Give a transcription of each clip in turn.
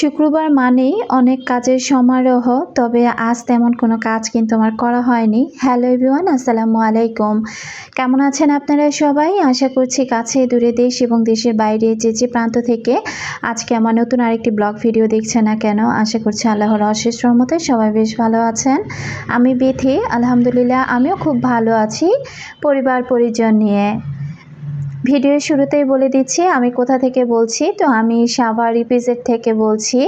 শুক্রবার মানেই অনেক কাজের সমারোহ, তবে আজ তেমন কোনো কাজ কিন্তু আমার করা হয়নি। হ্যালো এভরিওয়ান, আসসালামু আলাইকুম। কেমন আছেন আপনারা সবাই? আশা করছি কাছে, দূরে দেশ এবং দেশের বাইরে যে যে প্রান্ত থেকে আজকে আমার নতুন আরেকটি ব্লগ ভিডিও দেখছে না কেন, আশা করছি আল্লাহর অশেষ রহমতে সবাই বেশ ভালো আছেন। আমি বিথি, আলহামদুলিল্লাহ, আমিও খুব ভালো আছি পরিবার পরিজন নিয়ে। ভিডিওর শুরুতেই বলে দিচ্ছি, আমি কোথা থেকে বলছি? তো আমি সাভার রিপিজেট থেকে বলছি,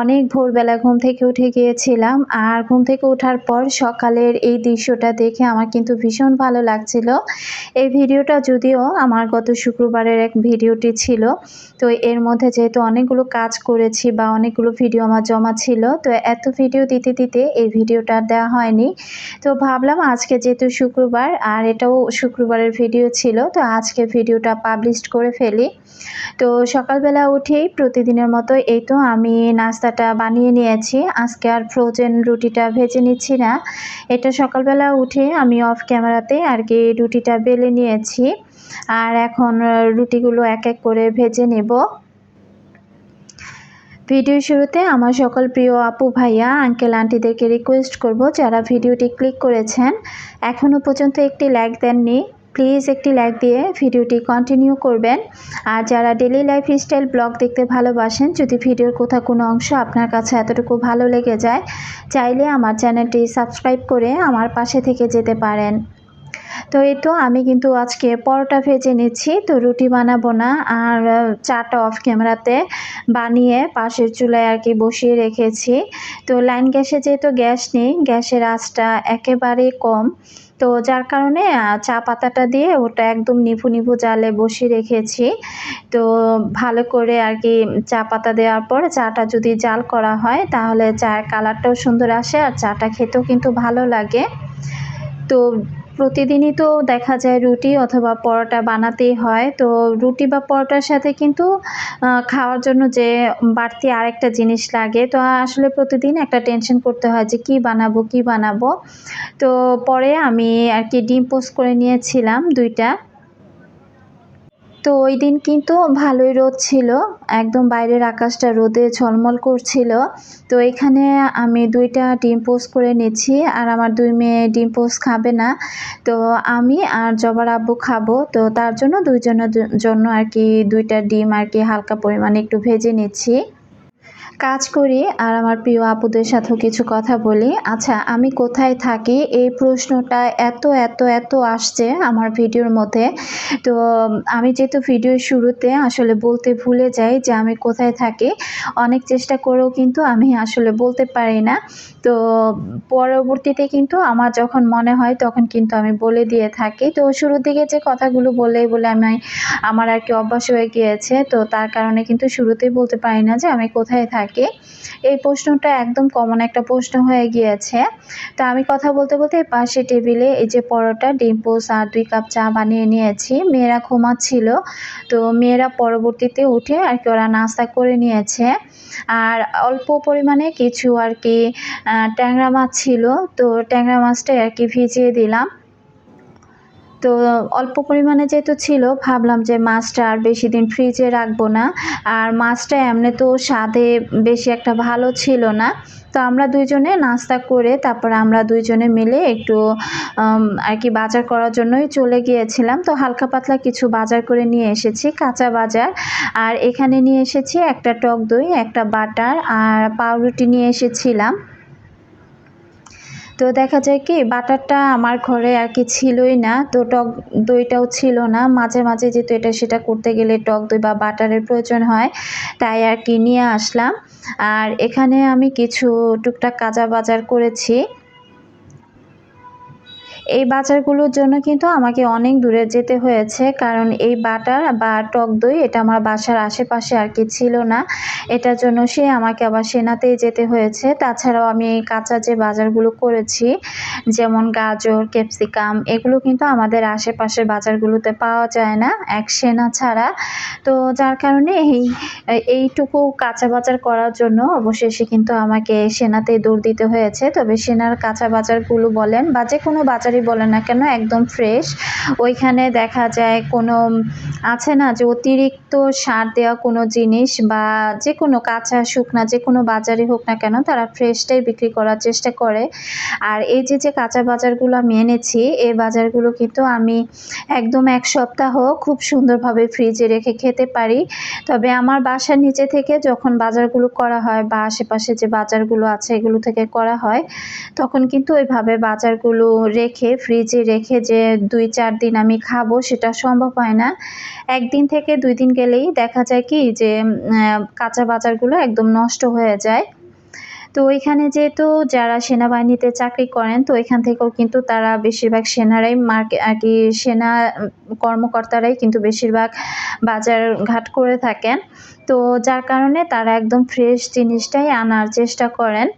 অনেক ভোরবেলা ঘুম থেকে উঠে গিয়েছিলাম আর ঘুম থেকে ওঠার পর সকালের এই দৃশ্যটা দেখে আমার কিন্তু ভীষণ ভালো লাগছিল। এই ভিডিওটা যদিও আমার গত শুক্রবারের এক ভিডিওটি ছিল, তো এর মধ্যে যেহেতু অনেকগুলো কাজ করেছি বা অনেকগুলো ভিডিও আমার জমা ছিল, তো এত ভিডিও দিতে দিতে এই ভিডিওটা দেওয়া হয়নি। তো ভাবলাম আজকে যেহেতু শুক্রবার আর এটাও শুক্রবারের ভিডিও ছিল, তো আজকে ভিডিওটা পাবলিশ করে ফেলি। তো সকালবেলা উঠেই প্রতিদিনের মতো এই তো আমি নাস্তাটা বানিয়ে নিয়েছি। আজকে আর ফ্রোজেন রুটিটা ভেজে নিচ্ছি না। এটা সকালবেলা উঠে আমি অফ ক্যামেরাতে আর কি রুটিটা বেলে নিয়েছি। আর এখন রুটিগুলো এক এক করে ভেজে নেব। ভিডিও শুরুতে আমার সকল প্রিয় আপু, ভাইয়া আঙ্কেল আন্টিদেরকে রিকোয়েস্ট করব যারা ভিডিওটি ক্লিক করেছেন। এখনও পর্যন্ত একটি লাইক দেননি। প্লিজ একটি লাইক দিয়ে ভিডিওটি কন্টিনিউ করবেন। আর যারা ডেলি লাইফ স্টাইল ব্লগ দেখতে ভালোবাসেন, যদি ভিডিওর কোথাও কোনো অংশ আপনার কাছে এতটুকু ভালো লেগে যায়, চাইলে আমার চ্যানেলটি সাবস্ক্রাইব করে আমার পাশে থেকে যেতে পারেন। তো এই তো আমি কিন্তু আজকে পরোটা ভেজে নিচ্ছি। তো রুটি বানাবো না, আর চাটা অফ ক্যামেরাতে বানিয়ে পাশের চুলায় আর কি বসিয়ে রেখেছি। তো লাইন গ্যাসে যেহেতু গ্যাস নেই, গ্যাসের আঁচটা একেবারেই কম। তো যার কারণে চা পাতাটা দিয়ে ওটা একদম নিভু নিভু জালে বসিয়ে রেখেছি। তো ভালো করে আর কি চা পাতা দেওয়ার পর চাটা যদি জাল করা হয়, তাহলে চায়ের কালারটাও সুন্দর আসে আর চাটা খেতেও কিন্তু ভালো লাগে। তো প্রতিদিনই তো দেখা যায় রুটি অথবা পরোটা বানাতেই হয়। তো রুটি বা পরোটার সাথে কিন্তু খাওয়ার জন্য যে বাড়তি আরেকটা জিনিস লাগে, তো আসলে প্রতিদিন একটা টেনশন করতে হয় যে কি বানাবো কি বানাবো। তো পরে আমি আর কি ডিম পোস্ট করে নিয়েছিলাম দুইটা। তো ওই দিন কিন্তু ভালোই রোদ ছিল। একদম বাইরের আকাশটা রোদে ঝলমল করছিল। তো এখানে আমি দুইটা ডিম পোস্ট করে নিচ্ছি আর আমার দুই মেয়ে ডিম পোস্ট খাবে না। তো আমি আর জবার আব্বু খাব। তো তার জন্য দুইজনের জন্য আর কি দুইটা ডিম আর কি হালকা পরিমাণে একটু ভেজে নিচ্ছি। কাজ করি আর আমার প্রিয় আপুদের সাথেও কিছু কথা বলি। আচ্ছা আমি কোথায় থাকি? এই প্রশ্নটা এত এত এত আসছে আমার ভিডিওর মধ্যে। তো, আমি যেহেতু ভিডিওর শুরুতে আসলে বলতে ভুলে যাই যে আমি কোথায় থাকি, অনেক চেষ্টা করেও কিন্তু আমি আসলে বলতে পারি না। তো, পরবর্তীতে কিন্তু আমার যখন মনে হয় তখন কিন্তু আমি বলে দিয়ে থাকি। তো, শুরুর দিকে যে কথাগুলো বলে বলে আমি, আমার আর কি অভ্যাস হয়ে গিয়েছে। তো, তার কারণে কিন্তু শুরুতেই বলতে পারি না যে আমি কোথায় থাকি। এই প্রশ্নটা একদম কমন একটা প্রশ্ন হয়ে গিয়েছে। তো আমি কথা বলতে বলতে পাশে টেবিলে এই যে পরোটা, ডিম পোস আর দুই কাপ চা বানিয়ে নিয়েছি। মেয়েরা ঘুমাচ্ছিল, তো মেয়েরা পরবর্তীতে উঠে আর কি ওরা নাস্তা করে নিয়েছে। আর অল্প পরিমাণে কিছু আর কি ট্যাংরা মাছ ছিল, তো ট্যাংরা মাছটাই আর কি ভিজিয়ে দিলাম। তো অল্প পরিমাণে যেহেতু ছিল, ভাবলাম যে মাছটা আর বেশি দিন ফ্রিজে রাখব না। আর মাছটা এমনি তো স্বাদে বেশি একটা ভালো ছিল না। তো আমরা দুইজনে নাস্তা করে তারপর আমরা দুইজনে মিলে একটু আর কি বাজার করার জন্যই চলে গিয়েছিলাম। তো হালকা পাতলা কিছু বাজার করে নিয়ে এসেছি, কাঁচা বাজার। আর এখানে নিয়ে এসেছি একটা টক দই, একটা বাটার আর পাউরুটি নিয়ে এসেছিলাম। তো দেখা যায় কি, বাটারটা আমার ঘরে আর কি ছিলই না, তো টক দইটাও ছিল না। মাঝে মাঝে যেহেতু এটা সেটা করতে গেলে টক দই বা বাটারের প্রয়োজন হয়, তাই আর কি নিয়ে আসলাম। আর এখানে আমি কিছু টুকটাক কাঁচা বাজার করেছি। এই বাজারগুলোর জন্য কিন্তু আমাকে অনেক দূরে যেতে হয়েছে, কারণ এই বাটার বা টক দই এটা আমার বাসার আশেপাশে আর কি ছিল না। এটার জন্য সে আমাকে আবার সেনাতেই যেতে হয়েছে। তাছাড়াও আমি কাঁচা যে বাজারগুলো করেছি, যেমন গাজর, ক্যাপসিকাম, এগুলো কিন্তু আমাদের আশেপাশের বাজারগুলোতে পাওয়া যায় না, এক সেনা ছাড়া। তো যার কারণে এই, এইটুকু কাঁচা বাজার করার জন্য অবশেষে কিন্তু আমাকে সেনাতেই দৌড় দিতে হয়েছে। তবে সেনার কাঁচা বাজারগুলো বলেন বা যে কোনো বাজারে যারই বলে না কেন, একদম ফ্রেশ ওইখানে দেখা যায় কোনো, আছে না যে অতিরিক্ত সার দেওয়া কোনো জিনিস বা যে কোনো কাঁচা, শুকনা যে কোনো বাজারে হোক না কেন, তারা ফ্রেশটাই বিক্রি করার চেষ্টা করে। আর এই যে যে কাঁচা বাজারগুলো আমি এনেছি, এই বাজারগুলো কিন্তু আমি একদম এক সপ্তাহ খুব সুন্দরভাবে ফ্রিজে রেখে খেতে পারি। তবে আমার বাসার নিচে থেকে যখন বাজারগুলো করা হয় বা আশেপাশে যে বাজারগুলো আছে, এগুলো থেকে করা হয়, তখন কিন্তু ওইভাবে বাজারগুলো রেখে ফ্রিজে রেখে যে দুই চার দিন আমি খাব সেটা সম্ভব হয় না। একদিন থেকে দুই দিন গেলেই দেখা যায় কি যে কাঁচা বাজারগুলো একদম নষ্ট হয়ে যায়। তো ওইখানে যেহেতু যারা সেনাবাহিনীতে চাকরি করেন, তো ওইখান থেকেও কিন্তু তারা বেশিরভাগ সেনারাই মার্কে, আর কি সেনা কর্মকর্তারাই কিন্তু বেশিরভাগ বাজার ঘাট করে থাকেন। তো যার কারণে তারা একদম ফ্রেশ জিনিসটাই আনার চেষ্টা করেন।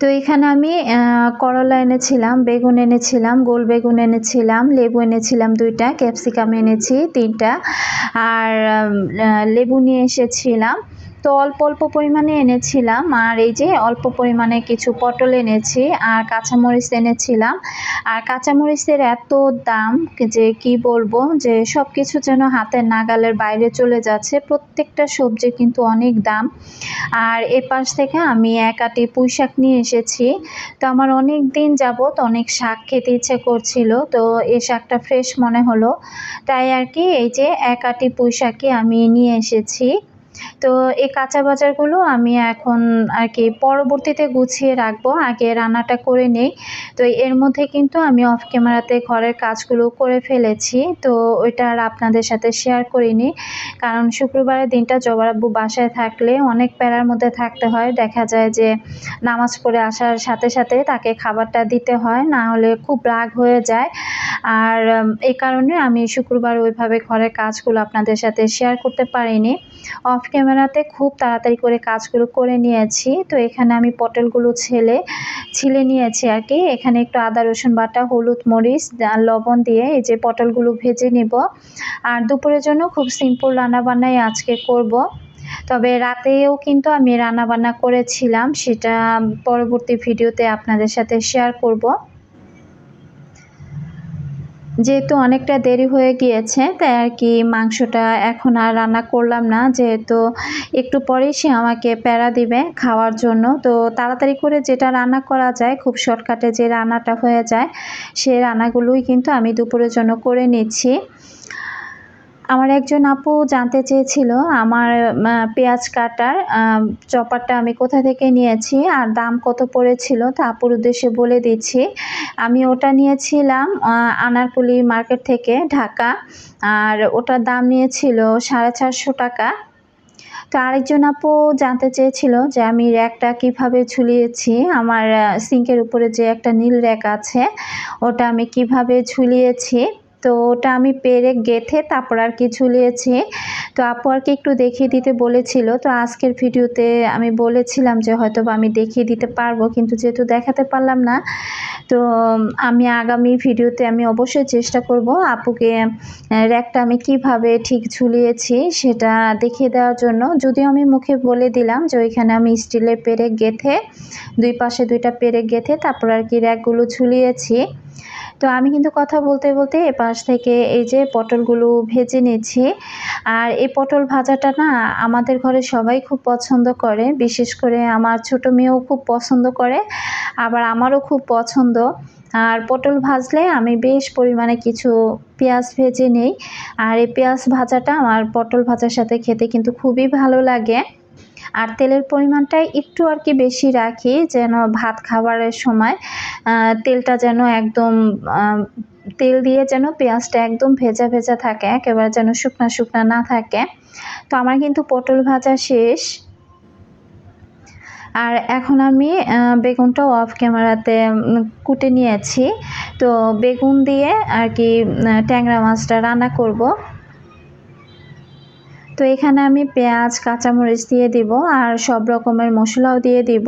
তো এখানে আমি করলা এনেছিলাম, বেগুন এনেছিলাম, গোল বেগুন এনেছিলাম, লেবু এনেছিলাম দুইটা, ক্যাপসিকাম এনেছি তিনটা, আর লেবু নিয়ে এসেছিলাম। তো অল্প অল্প পরিমাণে এনেছিলাম। আর এই যে অল্প পরিমাণে কিছু পটল এনেছি আর কাঁচামরিচ এনেছিলাম। আর কাঁচামরিচের এত দাম যে কি বলব, যে সব কিছু যেন হাতের নাগালের বাইরে চলে যাচ্ছে। প্রত্যেকটা সবজি কিন্তু অনেক দাম। আর এ পাশ থেকে আমি এক আটি পুঁই শাক নিয়ে এসেছি। তো আমার অনেক দিন যাবৎ অনেক শাক খেতে ইচ্ছে করছিল। তো এই শাকটা ফ্রেশ মনে হলো। তাই আর কি এই যে এক আটি পুঁই শাকই আমি নিয়ে এসেছি। তো এই কাঁচা বাজারগুলো আমি এখন আর কি পরবর্তীতে গুছিয়ে রাখব। আগে রান্নাটা করে নেই। তো এর মধ্যে কিন্তু আমি অফ ক্যামেরাতে ঘরের কাজগুলো করে ফেলেছি। তো ওইটা আর আপনাদের সাথে শেয়ার করিনি। কারণ শুক্রবারের দিনটা জবার আব্বু বাসায় থাকলে অনেক প্যারার মধ্যে থাকতে হয়। দেখা যায় যে নামাজ পড়ে আসার সাথে সাথে তাকে খাবারটা দিতে হয়, না হলে খুব রাগ হয়ে যায়। আর এই কারণে আমি শুক্রবার ওইভাবে ঘরের কাজগুলো আপনাদের সাথে শেয়ার করতে পারিনি। অফ ক্যামেরাতে খুব তাড়াতাড়ি করে কাজগুলো করে নিয়েছি। তো এখানে আমি পটলগুলো ছেলে, ছিলে নিয়েছি আর কি। এখানে একটু আদা, রসুন বাটা, হলুদ মরিচ লবণ দিয়ে এই যে পটলগুলো ভেজে নিব। আর দুপুরের জন্য খুব সিম্পল রান্নাবান্নাই আজকে করব। তবে রাতেও কিন্তু আমি রান্নাবান্না করেছিলাম, সেটা পরবর্তী ভিডিওতে আপনাদের সাথে শেয়ার করব। যেহেতু অনেকটা দেরি হয়ে গিয়েছে, তাই আর কি মাংসটা এখন আর রান্না করলাম না। যেহেতু একটু পরেই সে আমাকে প্যারা দিবে খাওয়ার জন্য। তো তাড়াতাড়ি করে যেটা রান্না করা যায়, খুব শর্টকাটে যে রান্নাটা হয়ে যায় সেই রান্নাগুলোই কিন্তু আমি দুপুরের জন্য করে নিচ্ছি। আমার একজন আপু জানতে চেয়েছিল আমার পেঁয়াজ কাটার চপারটা আমি কোথা থেকে নিয়েছি আর দাম কত পড়েছিল তা আপুর উদ্দেশ্যে বলে দিচ্ছি। আমি ওটা নিয়েছিলাম আনারকুলি মার্কেট থেকে ঢাকা আর ওটার দাম নিয়েছিল সাড়ে চারশো টাকা। তো আরেকজন আপু জানতে চেয়েছিল যে আমি র্যাকটা কীভাবে ঝুলিয়েছি, আমার সিঙ্কের উপরে যে একটা নীল র্যাক আছে ওটা আমি কীভাবে ঝুলিয়েছি। তো ওটা আমি পেরে গেথে তারপর আর কি ঝুলিয়েছি তো আপু আর কি একটু দেখিয়ে দিতে বলেছিল। তো আজকের ভিডিওতে আমি বলেছিলাম যে হয়তো আমি দেখিয়ে দিতে পারব, কিন্তু যেহেতু দেখাতে পারলাম না, তো আমি আগামী ভিডিওতে আমি অবশ্যই চেষ্টা করব আপুকে র্যাকটা আমি কীভাবে ঠিক ঝুলিয়েছি সেটা দেখিয়ে দেওয়ার জন্য। যদিও আমি মুখে বলে দিলাম যে ওইখানে আমি স্টিলের পেরে গেথে, দুই পাশে দুইটা পেরে গেথে তারপর আর কি র্যাকগুলো ঝুলিয়েছি। তো আমি কিন্তু কথা বলতে বলতে এপাশ থেকে এই যে পটলগুলো ভেজে নিচ্ছি আর এই পটল ভাজাটা না আমাদের ঘরে সবাই খুব পছন্দ করে। বিশেষ করে আমার ছোট মেয়েও খুব পছন্দ করে, আবার আমারও খুব পছন্দ। আর পটল ভাজলে আমি বেশ পরিমাণে কিছু পেঁয়াজ ভেজে নেই। আর এই পেঁয়াজ ভাজাটা আমার পটল ভাজার সাথে খেতে কিন্তু খুবই ভালো লাগে। আর তেলের পরিমাণটা একটু আর কি বেশি রাখি যেন ভাত খাবারের সময় তেলটা যেন একদম তেল দিয়ে যেন পেঁয়াজটা একদম ভেজা ভেজা থাকে, একেবারে যেন শুকনা শুকনা না থাকে। তো আমার কিন্তু পটল ভাজা শেষ। আর এখন আমি বেগুনটাও অফ ক্যামেরাতে কুটে নিয়েছি। তো বেগুন দিয়ে আর কি ট্যাংরা মাছটা রান্না করব। তো এখানে আমি পেঁয়াজ, কাঁচামরিচ দিয়ে দিব আর সব রকমের মশলাও দিয়ে দিব।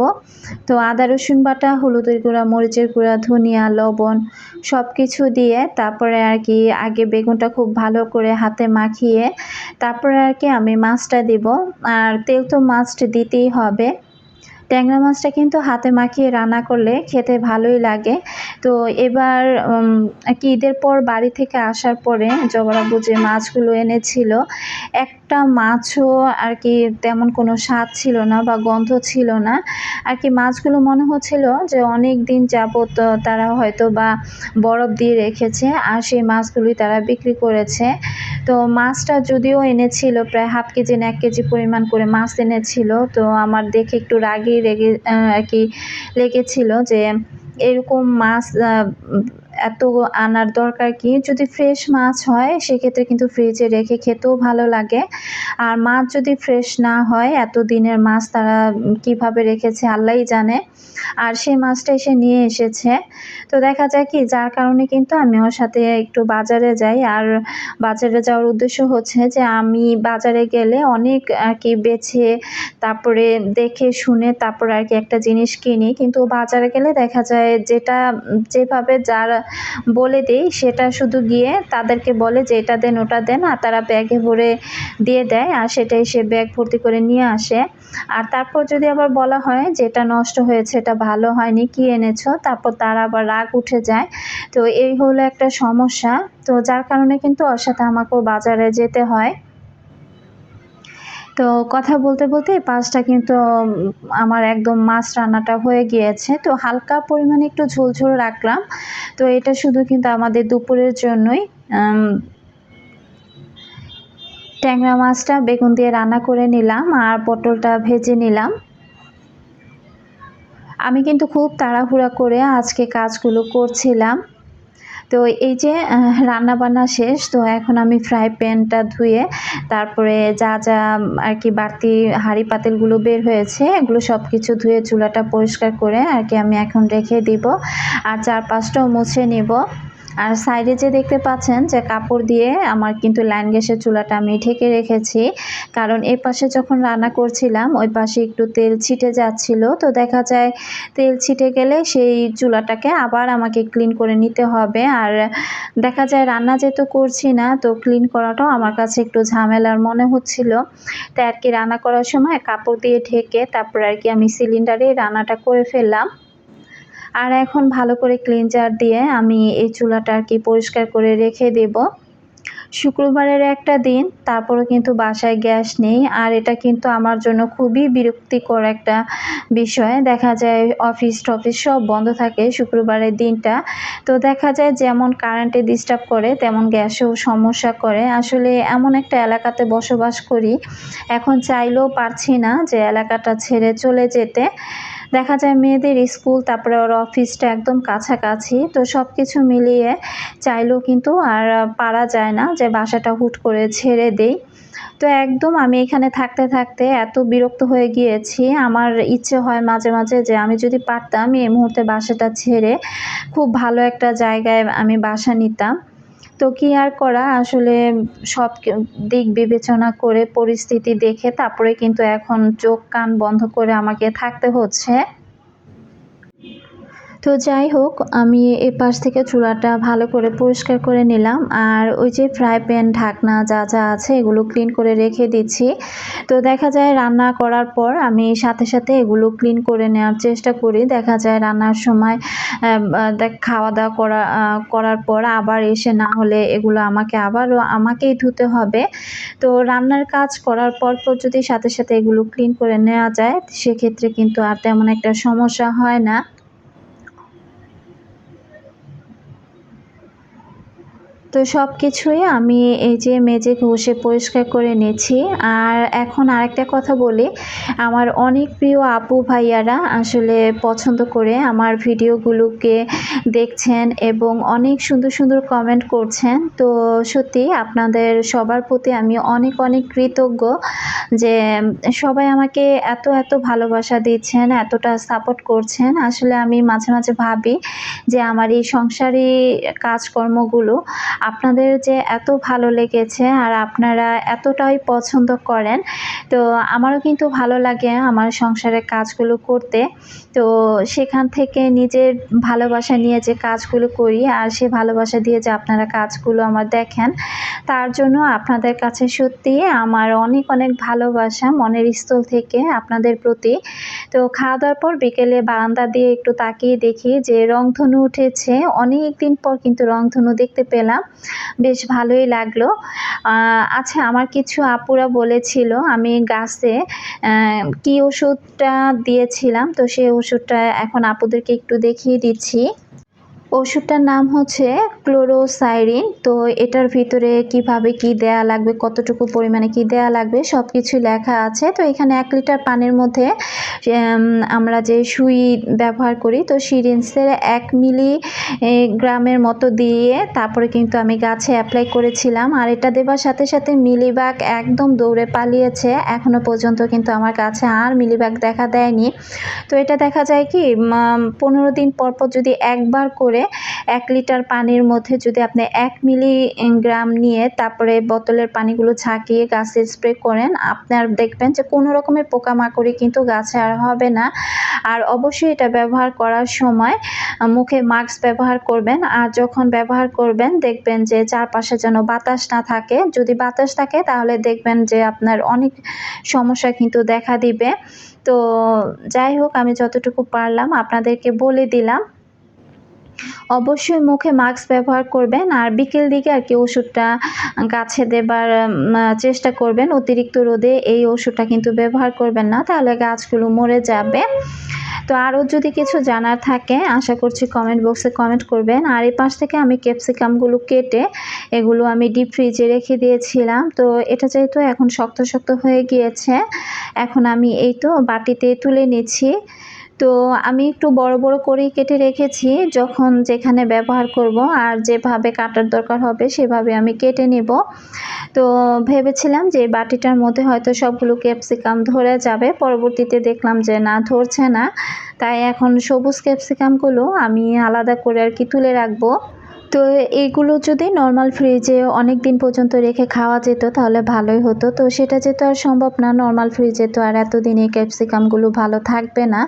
তো আদা, রসুন বাটা, হলুদের গুঁড়া, মরিচের গুঁড়া, ধনিয়া, লবণ সব কিছু দিয়ে তারপরে আর কি আগে বেগুনটা খুব ভালো করে হাতে মাখিয়ে তারপরে আর কি আমি মাছটা দিব। আর তেল তো মাছটা দিতেই হবে। ট্যাংরা মাছটা কিন্তু হাতে মাখিয়ে রান্না করলে খেতে ভালোই লাগে। তো এবার কি ঈদের পর বাড়ি থেকে আসার পরে জবরাবু যে মাছগুলো এনেছিল একটা মাছও আর কি তেমন কোনো স্বাদ ছিল না বা গন্ধ ছিল না। আর কি মাছগুলো মনে হচ্ছিল যে অনেক দিন যাবত তারা হয়তো বা বরফ দিয়ে রেখেছে আর সেই মাছগুলোই তারা বিক্রি করেছে। তো মাছটা যদিও এনেছিল, প্রায় হাফ কেজি না এক কেজি পরিমাণ করে মাছ এনেছিল। তো আমার দেখে একটু রাগই রেগে আর কি লেগেছিল যে এরকম মাছ এত আনার দরকার কি? যদি ফ্রেশ মাছ হয়, সেক্ষেত্রে কিন্তু ফ্রিজে রেখে খেতেও ভালো লাগে। আর মাছ যদি ফ্রেশ না হয় এত দিনের মাছ তারা কীভাবে রেখেছে আল্লাহই জানে। আর সেই মাছটা এসে নিয়ে এসেছে। তো দেখা যায় কি, যার কারণে কিন্তু আমি ওর সাথে একটু বাজারে যাই। আর বাজারে যাওয়ার উদ্দেশ্য হচ্ছে যে, আমি বাজারে গেলে অনেক আর কি বেছে, তারপরে দেখে শুনে তারপরে আর কি একটা জিনিস কিনি। কিন্তু বাজারে গেলে দেখা যায় যেটা, যেভাবে যার বলে দিই, সেটা শুধু গিয়ে তাদেরকে বলে যে এটা দেন, ওটা দেন, আর তারা ব্যাগে ভরে দিয়ে দেয়, আর সেটাই সে ব্যাগ ভর্তি করে নিয়ে আসে। আর তারপর যদি আবার বলা হয় যে এটা নষ্ট হয়েছে, এটা ভালো হয়নি, কি এনেছো? তারপর তারা আবার রাগ উঠে যায়। তো এই হলো একটা সমস্যা। তো যার কারণে কিন্তু ওর সাথে আমাকেও বাজারে যেতে হয়। তো কথা বলতে বলতে পাঁচটা কিন্তু আমার একদম মাছ রান্নাটা হয়ে গিয়েছে। তো হালকা পরিমাণে একটু ঝোল ঝোল রাখলাম। তো এটা শুধু কিন্তু আমাদের দুপুরের জন্যই ট্যাংরা মাছটা বেগুন দিয়ে রান্না করে নিলাম আর পটলটা ভেজে নিলাম। আমি কিন্তু খুব তাড়াহুড়া করে আজকে কাজগুলো করছিলাম। তো এই যে রান্না বান্না শেষ, তো এখন আমি ফ্রাই প্যানটা ধুয়ে তারপরে যা যা আর কি বাড়তি হাঁড়ি পাতিলগুলো বের হয়েছে, এগুলো সব কিছু ধুয়ে চুলাটা পরিষ্কার করে আর কি আমি এখন রেখে দিব। আর চার পাঁচটাও মুছে নিব। আর সাইডে যে দেখতে পাচ্ছেন যে কাপড় দিয়ে আমার কিন্তু লাইন গ্যাসের চুলাটা আমি ঢেকে রেখেছি। কারণ এই পাশে যখন রান্না করছিলাম, ওই পাশে একটু তেল ছিটে যাচ্ছিল। তো দেখা যায় তেল ছিটে গেলে সেই চুলাটাকে আবার আমাকে ক্লিন করে নিতে হবে। আর দেখা যায় রান্না যেহেতু করছি না, তো ক্লিন করাটাও আমার কাছে একটু ঝামেলার মনে হচ্ছিল। তাই আর কি রান্না করার সময় কাপড় দিয়ে ঢেকে তারপর আর কি আমি সিলিন্ডারে রান্নাটা করে ফেললাম। আর এখন ভালো করে ক্লিনজার দিয়ে আমি এই চুলাটা আর কি পরিষ্কার করে রেখে দেব। শুক্রবারের একটা দিন, তারপরও কিন্তু বাসায় গ্যাস নেই। আর এটা কিন্তু আমার জন্য খুবই বিরক্তিকর একটা বিষয়। দেখা যায় অফিস টফিস সব বন্ধ থাকে শুক্রবারের দিনটা। তো দেখা যায় যেমন কারেন্টে ডিস্টার্ব করে, তেমন গ্যাসেও সমস্যা করে। আসলে এমন একটা এলাকাতে বসবাস করি। এখন চাইলেও পারছি না যে এলাকাটা ছেড়ে চলে যেতে। দেখা যায় মেয়েদের স্কুল, তারপরে ওর অফিসটা একদম কাছাকাছি। তো সব কিছু মিলিয়ে চাইলেও কিন্তু আর পারা যায় না যে বাসাটা হুট করে ছেড়ে দেই। তো একদম আমি এখানে থাকতে থাকতে এত বিরক্ত হয়ে গিয়েছি। আমার ইচ্ছে হয় মাঝে মাঝে যে আমি যদি পারতাম এই মুহূর্তে বাসাটা ছেড়ে খুব ভালো একটা জায়গায় আমি বাসা নিতাম। তো কি আর করা? আসলে সব দিক বিবেচনা করে, পরিস্থিতি দেখে তারপরে কিন্তু এখন চোখ কান বন্ধ করে আমাকে থাকতে হচ্ছে। তো যাই হোক, আমি এ পাশ থেকে চুলাটা ভালো করে পরিষ্কার করে নিলাম। আর ওই যে ফ্রাই প্যান, ঢাকনা যা যা আছে এগুলো ক্লিন করে রেখে দিচ্ছি। তো দেখা যায় রান্না করার পর আমি সাথে সাথে এগুলো ক্লিন করে নেওয়ার চেষ্টা করি। দেখা যায় রান্নার সময় দেখ খাওয়া দাওয়া করা করার পর আবার এসে না হলে এগুলো আমাকে আবারও আমাকেই ধুতে হবে। তো রান্নার কাজ করার পর পর যদি সাথে সাথে এগুলো ক্লিন করে নেওয়া যায়, সেক্ষেত্রে কিন্তু আর তেমন একটা সমস্যা হয় না। তো সব কিছুই আমি এই যে মেজে ঘষে পরিষ্কার করে নিয়েছি। আর এখন আরেকটা কথা বলি, আমার অনেক প্রিয় আপু ভাইয়ারা আসলে পছন্দ করে আমার ভিডিওগুলোকে দেখছেন এবং অনেক সুন্দর সুন্দর কমেন্ট করছেন। তো সত্যি আপনাদের সবার প্রতি আমি অনেক অনেক কৃতজ্ঞ যে সবাই আমাকে এত এত ভালোবাসা দিচ্ছেন, এতটা সাপোর্ট করছেন। আসলে আমি মাঝে মাঝে ভাবি যে আমার এই সংসারী কাজকর্মগুলো আপনাদের যে এত ভালো লেগেছে আর আপনারা এতটাই পছন্দ করেন, তো আমারও কিন্তু ভালো লাগে আমার সংসারের কাজগুলো করতে। তো সেখান থেকে নিজের ভালোবাসা নিয়ে যে কাজগুলো করি আর সে ভালোবাসা দিয়ে যে আপনারা কাজগুলো আমার দেখেন, তার জন্য আপনাদের কাছে সত্যি আমার অনেক অনেক ভালোবাসা মনের স্থল থেকে আপনাদের প্রতি। তো খাওয়া দাওয়ার পর বিকেলে বারান্দা দিয়ে একটু তাকিয়ে দেখি যে রংধনু উঠেছে। অনেক দিন পর কিন্তু রংধনু দেখতে পেলাম। বেশ ভালোই লাগল। আচ্ছা আমার কিছু আপুরা বলেছিল আমি গাছে কি ওষুধটা দিয়েছিলাম, তো সেই ওষুধটা এখন আপুদেরকে একটু দেখিয়ে দিচ্ছি। ওষুধটার নাম হচ্ছে ক্লোরোসাইরিন। তো এটার ভিতরে কীভাবে কি দেয়া লাগবে, কতটুকু পরিমাণে কি দেয়া লাগবে সব কিছু লেখা আছে। তো এখানে এক লিটার পানির মধ্যে আমরা যে সুই ব্যবহার করি, তো সিরিঞ্জের এক মিলি গ্রামের মতো দিয়ে তারপরে কিন্তু আমি গাছে অ্যাপ্লাই করেছিলাম। আর এটা দেবার সাথে সাথে মিলিবাগ একদম দৌড়ে পালিয়েছে। এখনও পর্যন্ত কিন্তু আমার কাছে আর মিলিবাগ দেখা দেয়নি। তো এটা দেখা যায় কি পনেরো দিন পর পর যদি একবার করে এক লিটার পানির মধ্যে যদি আপনি এক মিলি গ্রাম নিয়ে তারপরে বোতলের পানিগুলো ঝাঁকিয়ে গাছে স্প্রে করেন, আপনার দেখবেন যে কোনো রকমের পোকামাকড়ি কিন্তু গাছে আর হবে না। আর অবশ্যই এটা ব্যবহার করার সময় মুখে মাস্ক ব্যবহার করবেন। আর যখন ব্যবহার করবেন, দেখবেন যে চারপাশে যেন বাতাস না থাকে। যদি বাতাস থাকে, তাহলে দেখবেন যে আপনার অনেক সমস্যা কিন্তু দেখা দিবে। তো যাই হোক, আমি যতটুকু পারলাম আপনাদেরকে বলে দিলাম। অবশ্যই মুখে মাস্ক ব্যবহার করবেন আর বিকেল দিকে আর কি ওষুধটা গাছে দেবার চেষ্টা করবেন। অতিরিক্ত রোদে এই ওষুধটা কিন্তু ব্যবহার করবেন না, তাহলে গাছগুলো মরে যাবে। তো আরও যদি কিছু জানার থাকে, আশা করছি কমেন্ট বক্সে কমেন্ট করবেন। আর এই পাশ থেকে আমি ক্যাপসিকামগুলো কেটে এগুলো আমি ডিপ ফ্রিজে রেখে দিয়েছিলাম। তো এটা যেহেতু এখন শক্ত শক্ত হয়ে গিয়েছে, এখন আমি এই তো বাটিতে তুলে নিচ্ছি। তো আমি একটু বড় বড় করেই কেটে রেখেছি, যখন যেখানে ব্যবহার করব আর যেভাবে কাটার দরকার হবে সেভাবে আমি কেটে নেব। তো ভেবেছিলাম যে বাটিটার মধ্যে হয়তো সবগুলো ক্যাপসিকাম ধরে যাবে, পরবর্তীতে দেখলাম যে না, ধরছে না। তাই এখন সবুজ ক্যাপসিকামগুলো আমি আলাদা করে আর কি তুলে রাখব। তো এইগুলো যদি নর্মাল ফ্রিজে অনেক দিন পর্যন্ত রেখে খাওয়া যেত, তাহলে ভালোই হতো। তো সেটা যেহেতু আর সম্ভব না নর্মাল ফ্রিজে তো আর এতদিন এই ক্যাপসিকামগুলো ভালো থাকবে না।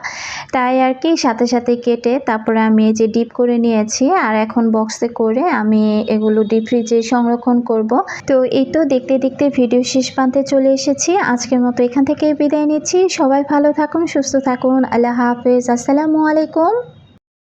তাই আর কি, সাথে সাথে কেটে তারপরে আমি যে ডিপ করে নিয়েছি, আর এখন বক্সে করে আমি এগুলো ডিপ ফ্রিজে সংরক্ষণ করব। তো এই তো দেখতে দেখতে ভিডিও শেষ প্রান্তে চলে এসেছি। আজকের মতো এখান থেকে বিদায় নিচ্ছি। সবাই ভালো থাকুন, সুস্থ থাকুন। আল্লাহ হাফেজ। আসসালামু আলাইকুম।